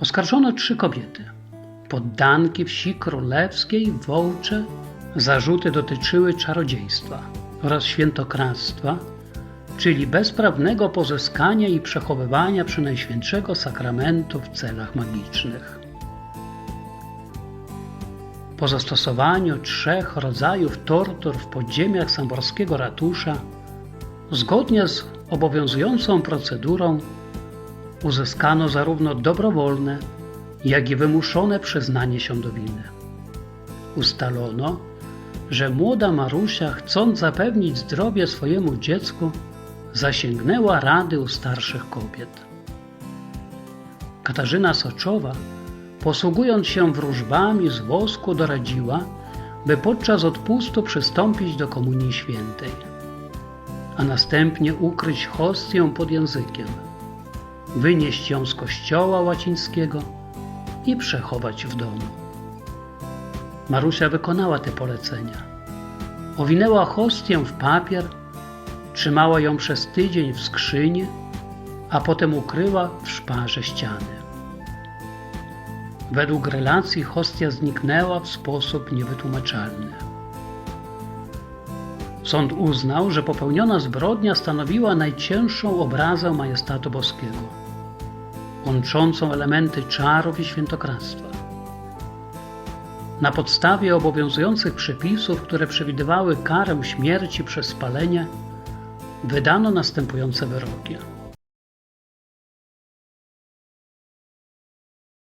Oskarżono trzy kobiety. Poddanki wsi królewskiej, wołcze. Zarzuty dotyczyły czarodziejstwa oraz świętokradztwa, czyli bezprawnego pozyskania i przechowywania Przenajświętszego Sakramentu w celach magicznych. Po zastosowaniu trzech rodzajów tortur w podziemiach samborskiego ratusza, zgodnie z obowiązującą procedurą, uzyskano zarówno dobrowolne, jak i wymuszone przyznanie się do winy. Ustalono, że młoda Marusia, chcąc zapewnić zdrowie swojemu dziecku, zasięgnęła rady u starszych kobiet. Katarzyna Soczowa, posługując się wróżbami z wosku, doradziła, by podczas odpustu przystąpić do Komunii Świętej, a następnie ukryć hostię pod językiem, wynieść ją z kościoła łacińskiego i przechować w domu. Marusia wykonała te polecenia. Owinęła hostię w papier, trzymała ją przez tydzień w skrzyni, a potem ukryła w szparze ściany. Według relacji hostia zniknęła w sposób niewytłumaczalny. Sąd uznał, że popełniona zbrodnia stanowiła najcięższą obrazę majestatu boskiego, łączącą elementy czarów i świętokradztwa. Na podstawie obowiązujących przepisów, które przewidywały karę śmierci przez spalenie, wydano następujące wyroki.